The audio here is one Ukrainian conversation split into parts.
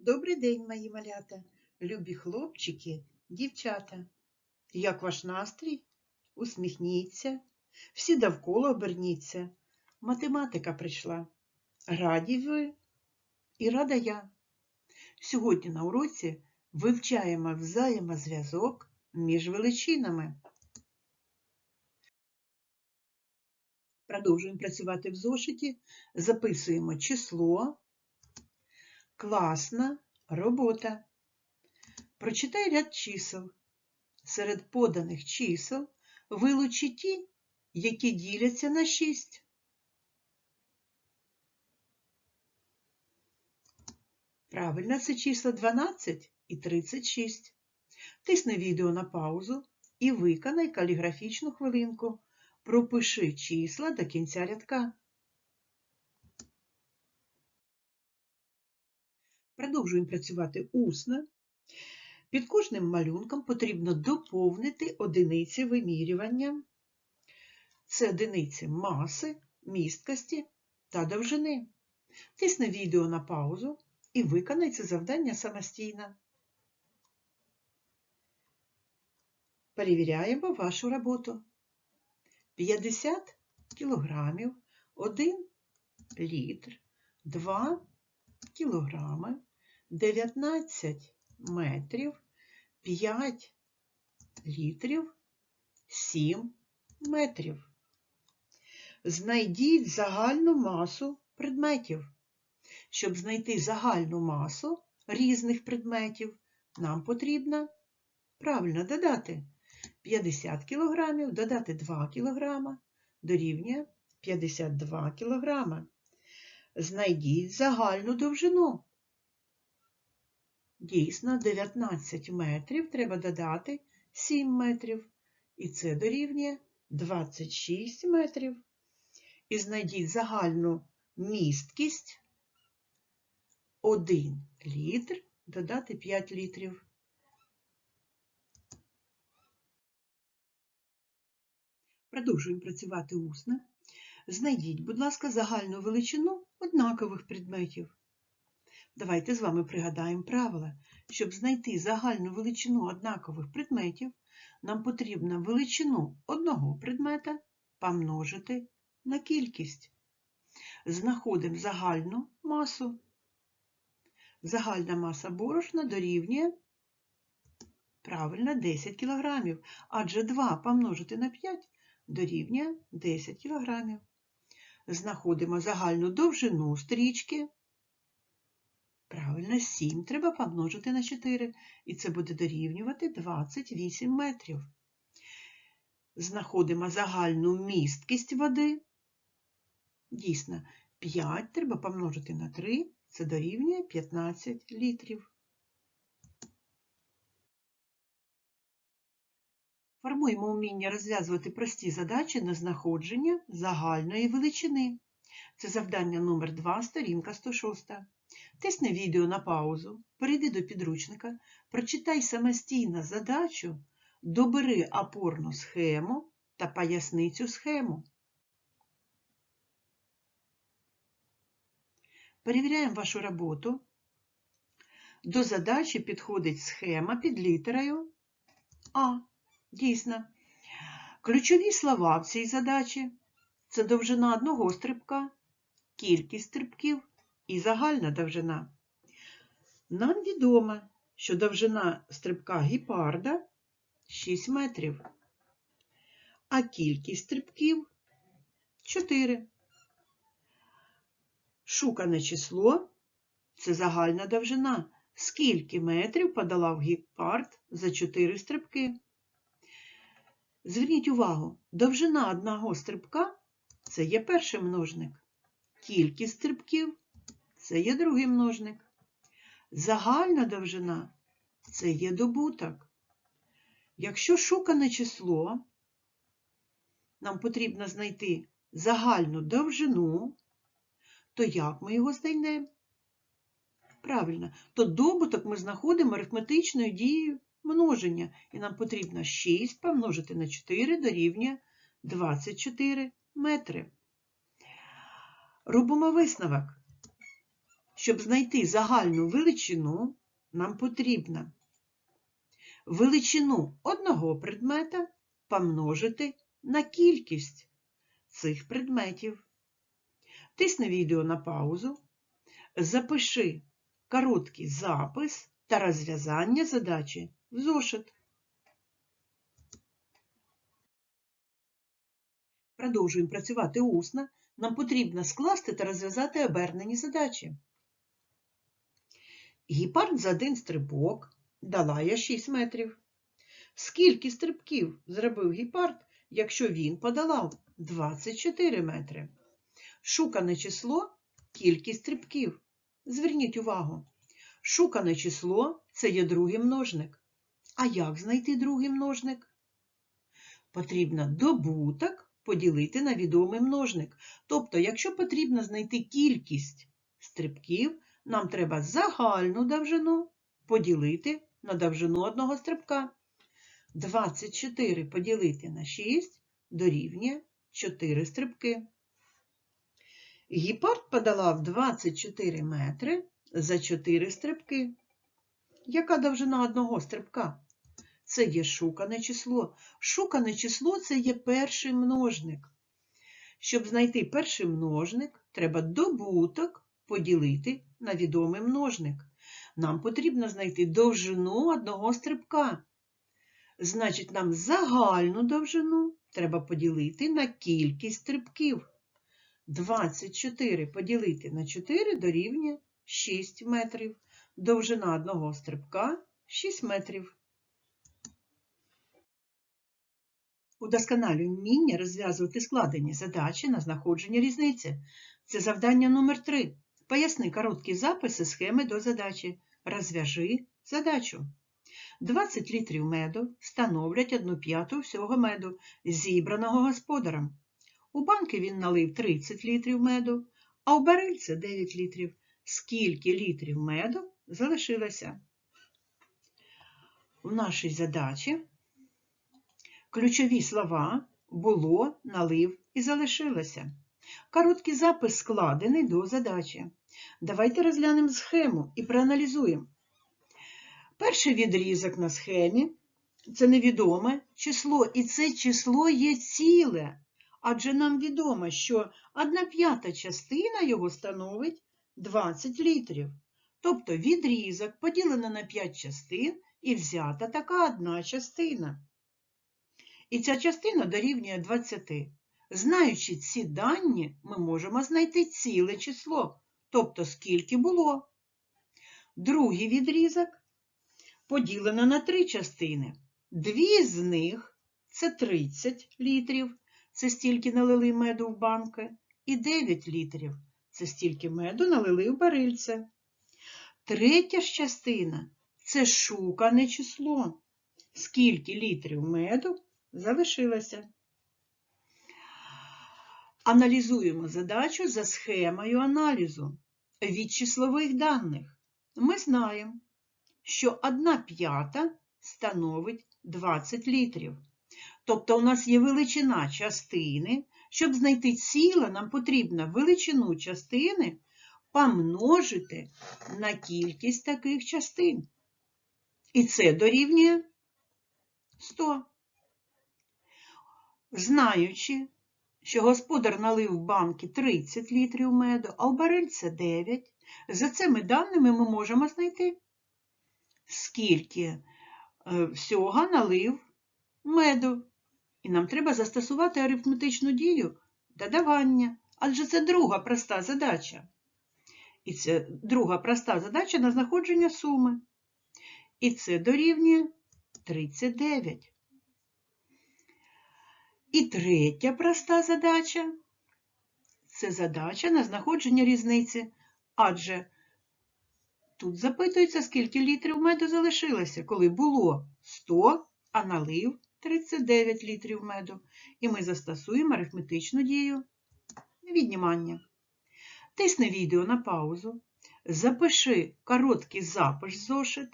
Добрий день, мої малята, любі хлопчики, дівчата. Як ваш настрій? Усміхніться, всі довкола оберніться. Математика прийшла. Раді ви і рада я. Сьогодні на уроці вивчаємо взаємозв'язок між величинами. Продовжуємо працювати в зошиті, записуємо число. Класна робота. Прочитай ряд чисел. Серед поданих чисел вилучи ті, які діляться на 6. Правильно, це числа 12 і 36. Тисни відео на паузу і виконай каліграфічну хвилинку. Пропиши числа до кінця рядка. Продовжуємо працювати усно. Під кожним малюнком потрібно доповнити одиниці вимірювання. Це одиниці маси, місткості та довжини. Тисни відео на паузу і виконай це завдання самостійно. Перевіряємо вашу роботу. 50 кілограмів, 1 літр, 2 кілограми, 19 метрів, 5 літрів, 7 метрів. Знайдіть загальну масу предметів. Щоб знайти загальну масу різних предметів, нам потрібно правильно додати 50 кг, додати 2 кг, дорівнює 52 кг. Знайдіть загальну довжину. Дійсно, 19 метрів треба додати 7 метрів. І це дорівнює 26 метрів. І знайдіть загальну місткість 1 літр додати 5 літрів. Продовжуємо працювати усно. Знайдіть, будь ласка, загальну величину однакових предметів. Давайте з вами пригадаємо правила. Щоб знайти загальну величину однакових предметів, нам потрібно величину одного предмета помножити на кількість. Знаходимо загальну масу. Загальна маса борошна дорівнює правильно 10 кг, адже 2 помножити на 5 дорівнює 10 кг. Знаходимо загальну довжину стрічки. Правильно, 7 треба помножити на 4, і це буде дорівнювати 28 метрів. Знаходимо загальну місткість води. Дійсно, 5 треба помножити на 3, це дорівнює 15 літрів. Формуємо вміння розв'язувати прості задачі на знаходження загальної величини. Це завдання номер 2 сторінка 106. Тисни відео на паузу, перейди до підручника, прочитай самостійно задачу, добери опорну схему та поясни цю схему. Перевіряємо вашу роботу. До задачі підходить схема під літерою А. Дійсно. Ключові слова в цій задачі це довжина одного стрибка, кількість стрибків і загальна довжина. Нам відомо, що довжина стрибка гіпарда 6 метрів, а кількість стрибків 4. Шукане число це загальна довжина. Скільки метрів подолав гепард за 4 стрибки? Зверніть увагу, довжина одного стрибка це є перший множник. Кількість стрибків це є другий множник. Загальна довжина це є добуток. Якщо шукане число, нам потрібно знайти загальну довжину, то як ми його знайдемо? Правильно, то добуток ми знаходимо арифметичною дією множення, і нам потрібно 6 помножити на 4 дорівнює 24 метри. Робимо висновок. Щоб знайти загальну величину, нам потрібно величину одного предмета помножити на кількість цих предметів. Тисни відео на паузу, запиши короткий запис та розв'язання задачі в зошит. Продовжуємо працювати усно. Нам потрібно скласти та розв'язати обернені задачі. Гіпард за один стрибок долає 6 метрів. Скільки стрибків зробив гіпард, якщо він подолав 24 метри? Шукане число кількість стрибків. Зверніть увагу. Шукане число це є другий множник. А як знайти другий множник? Потрібно добуток поділити на відомий множник. Тобто, якщо потрібно знайти кількість стрибків, нам треба загальну довжину поділити на довжину одного стрибка. 24 поділити на 6 дорівнює 4 стрибки. Гіпард подолав 24 метри за 4 стрибки. Яка довжина одного стрибка? Це є шукане число. Шукане число це є перший множник. Щоб знайти перший множник, треба добуток поділити на відомий множник. Нам потрібно знайти довжину одного стрибка. Значить, нам загальну довжину треба поділити на кількість стрибків. 24 поділити на 4 дорівнює 6 метрів. Довжина одного стрибка 6 метрів. Удосконалюємо вміння розв'язувати складені задачі на знаходження різниці. Це завдання номер 3 Поясни короткі записи схеми до задачі. Розв'яжи задачу. 20 літрів меду становлять 1 п'яту всього меду, зібраного господарем. У банки він налив 30 літрів меду, а у барильце 9 літрів. Скільки літрів меду залишилося? В нашій задачі ключові слова було, налив і залишилося. Короткий запис складений до задачі. Давайте розглянемо схему і проаналізуємо. Перший відрізок на схемі це невідоме число, і це число є ціле. Адже нам відомо, що 1 п'ята частина його становить 20 літрів. Тобто відрізок поділено на 5 частин і взята така одна частина. І ця частина дорівнює 20. Знаючи ці дані, ми можемо знайти ціле число, тобто скільки було. Другий відрізок поділено на три частини. Дві з них це 30 літрів, це стільки налили меду в банки, і 9 літрів це стільки меду налили в барильце. Третя ж частина це шукане число. Скільки літрів меду залишилося. Аналізуємо задачу за схемою аналізу від числових даних. Ми знаємо, що 1 п'ята становить 20 літрів. Тобто у нас є величина частини. Щоб знайти ціле, нам потрібно величину частини помножити на кількість таких частин. І це дорівнює 100. Знаючи, що господар налив в банки 30 літрів меду, а в барильце 9, за цими даними ми можемо знайти, скільки е, всього налив меду. І нам треба застосувати арифметичну дію додавання, адже це друга проста задача. І це друга проста задача на знаходження суми. І це дорівнює 39. І третя проста задача це задача на знаходження різниці, адже тут запитується, скільки літрів меду залишилося, коли було 100, а налив 39 літрів меду. І ми застосуємо арифметичну дію віднімання. Тисни відео на паузу, запиши короткий запис зошит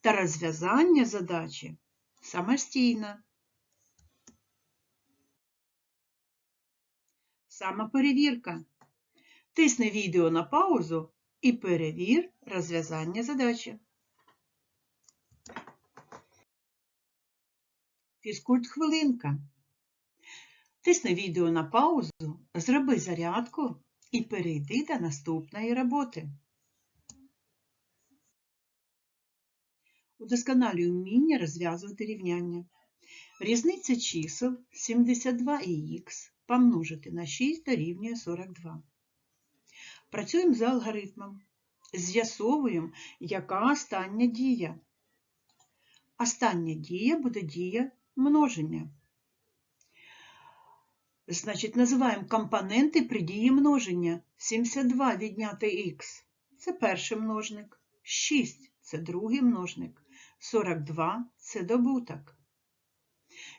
та розв'язання задачі самостійно. Самоперевірка. Тисни відео на паузу і перевір розв'язання задачі. Фізкульт хвилинка. Тисни відео на паузу, зроби зарядку і перейди до наступної роботи. Удосконалюй вміння розв'язувати рівняння. Різниця чисел 72 і х помножити на 6 дорівнює 42. Працюємо за алгоритмом. З'ясовуємо, яка остання дія. Остання дія буде дія множення. Значить, називаємо компоненти при дії множення. 72 відняти х це перший множник, 6 це другий множник, 42 це добуток.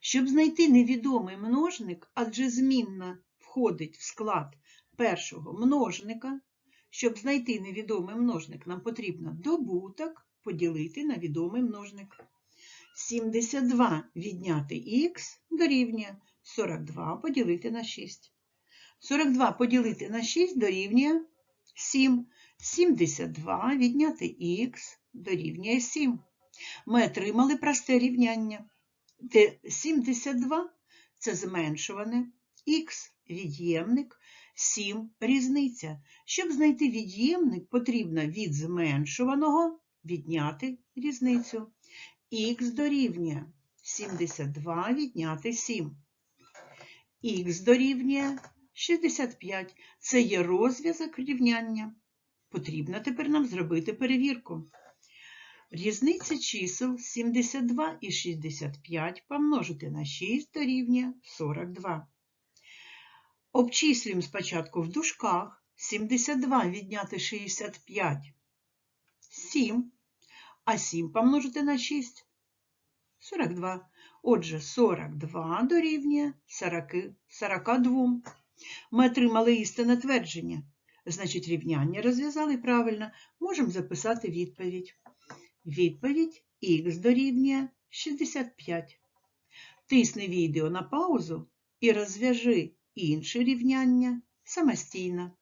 Щоб знайти невідомий множник, адже змінна входить в склад першого множника, щоб знайти невідомий множник, нам потрібно добуток поділити на відомий множник. 72 відняти х дорівнює 42 поділити на 6. 42 поділити на 6 дорівнює 7. 72 відняти х дорівнює 7. Ми отримали просте рівняння, де 72 це зменшуване, х від'ємник, 7 різниця. Щоб знайти від'ємник, потрібно від зменшуваного відняти різницю. Х дорівнює 72 відняти 7. Х дорівнює 65. Це є розв'язок рівняння. Потрібно тепер нам зробити перевірку. Різниця чисел 72 і 65 помножити на 6 дорівнює 42. Обчислюємо спочатку в дужках 72 відняти 65 7, а 7 помножити на 6 42. Отже, 42 дорівнює 40, 42. Ми отримали істинне твердження. Значить, рівняння розв'язали правильно. Можемо записати відповідь. Відповідь х дорівнює 65. Тисни відео на паузу і розв'яжи інше рівняння самостійно.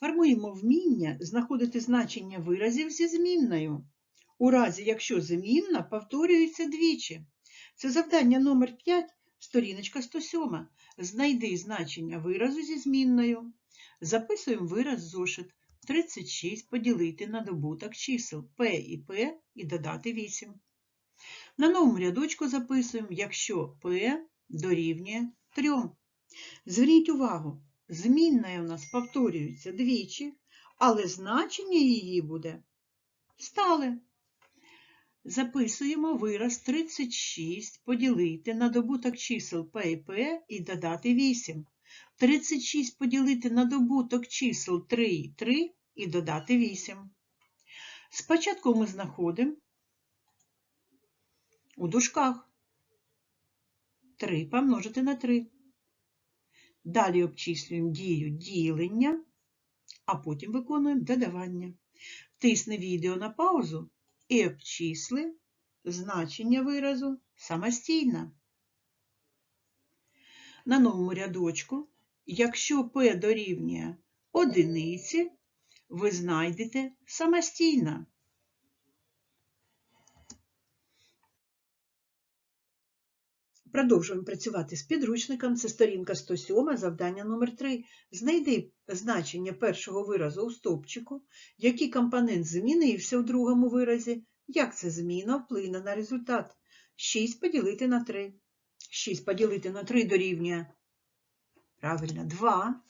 Формуємо вміння знаходити значення виразів зі змінною. У разі, якщо змінна повторюється двічі. Це завдання номер 5, сторіночка 107. Знайди значення виразу зі змінною. Записуємо вираз зошит 36 поділити на добуток чисел P і P і додати 8. На новому рядочку записуємо, якщо P дорівнює 3. Зверніть увагу, змінна у нас повторюється двічі, але значення її буде стале. Записуємо вираз 36 поділити на добуток чисел P і P і додати 8. 36 поділити на добуток чисел 3 і 3 і додати 8. Спочатку ми знаходимо у дужках 3 помножити на 3. Далі обчислюємо дію ділення, а потім виконуємо додавання. Тисни відео на паузу і обчисли значення виразу самостійно. На новому рядочку, якщо P дорівнює одиниці, ви знайдете самостійно. Продовжуємо працювати з підручником. Це сторінка 107, завдання номер 3. Знайди значення першого виразу у стовпчику, який компонент змінився у другому виразі, як ця зміна вплине на результат. 6 поділити на 3. 6 поділити на 3 дорівнює. Правильно, 2.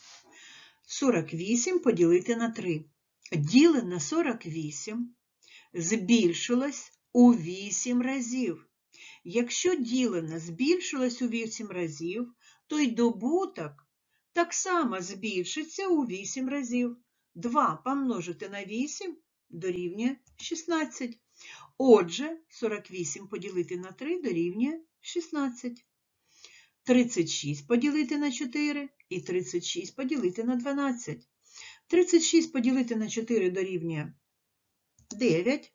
48 поділити на 3. Діле на 48 збільшилось у 8 разів. Якщо ділене збільшилось у 8 разів, то й добуток так само збільшиться у 8 разів. 2 помножити на 8 дорівнює 16. Отже, 48 поділити на 3 дорівнює 16. 36 поділити на 4 і 36 поділити на 12. 36 поділити на 4 дорівнює 9.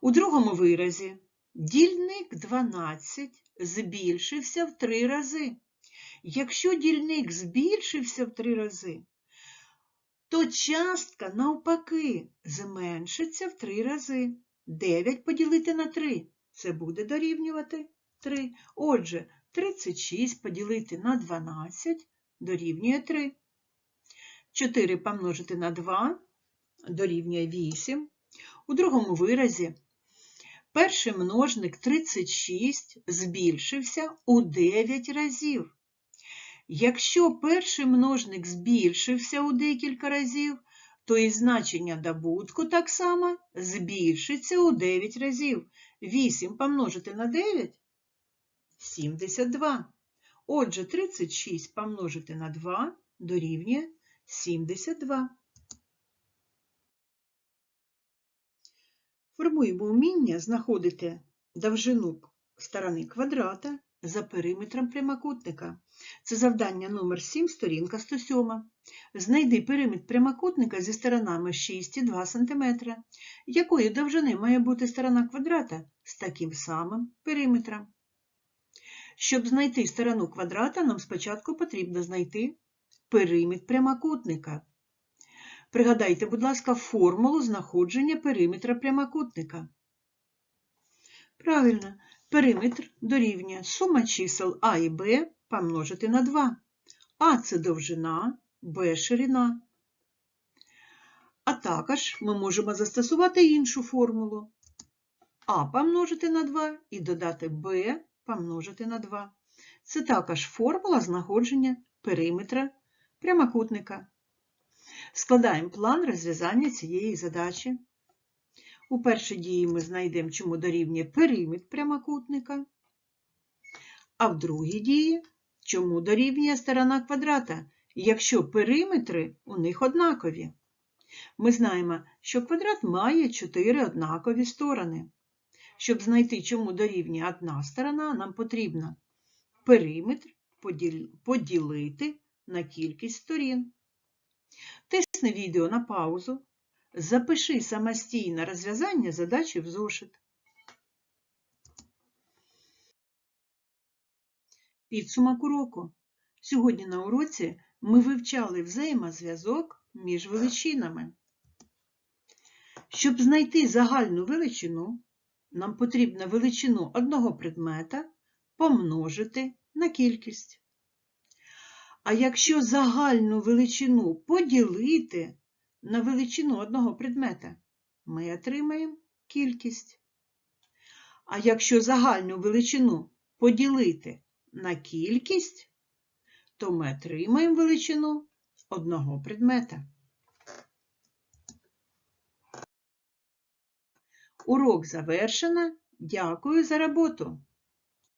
У другому виразі дільник 12 збільшився в 3 рази. Якщо дільник збільшився в три рази, то частка навпаки зменшиться в три рази. 9 поділити на 3 це буде дорівнювати 3. Отже, 36 поділити на 12 дорівнює 3. 4 помножити на 2 дорівнює 8. У другому виразі перший множник 36 збільшився у 9 разів. Якщо перший множник збільшився у декілька разів, то і значення добутку так само збільшиться у 9 разів. 8 помножити на 9 – 72. Отже, 36 помножити на 2 дорівнює 72. Формуємо вміння знаходити довжину сторони квадрата за периметром прямокутника. Це завдання номер 7, сторінка 107. Знайди периметр прямокутника зі сторонами 6 і 2 см. Якої довжини має бути сторона квадрата з таким самим периметром? Щоб знайти сторону квадрата, нам спочатку потрібно знайти периметр прямокутника. Пригадайте, будь ласка, формулу знаходження периметра прямокутника. Правильно, периметр дорівнює сума чисел А і Б помножити на 2. А це довжина, Б ширина. А також ми можемо застосувати іншу формулу. А помножити на 2 і додати Б помножити на 2. Це також формула знаходження периметра прямокутника. Складаємо план розв'язання цієї задачі. У першій дії ми знайдемо, чому дорівнює периметр прямокутника, а в другій дії, чому дорівнює сторона квадрата, якщо периметри у них однакові. Ми знаємо, що квадрат має чотири однакові сторони. Щоб знайти, чому дорівнює одна сторона, нам потрібно периметр поділити на кількість сторін. Тисни відео на паузу. Запиши самостійне розв'язання задачі в зошит. Підсумок уроку. Сьогодні на уроці ми вивчали взаємозв'язок між величинами. Щоб знайти загальну величину, нам потрібно величину одного предмета помножити на кількість. А якщо загальну величину поділити на величину одного предмета, ми отримаємо кількість. А якщо загальну величину поділити на кількість, то ми отримаємо величину одного предмета. Урок завершено. Дякую за роботу!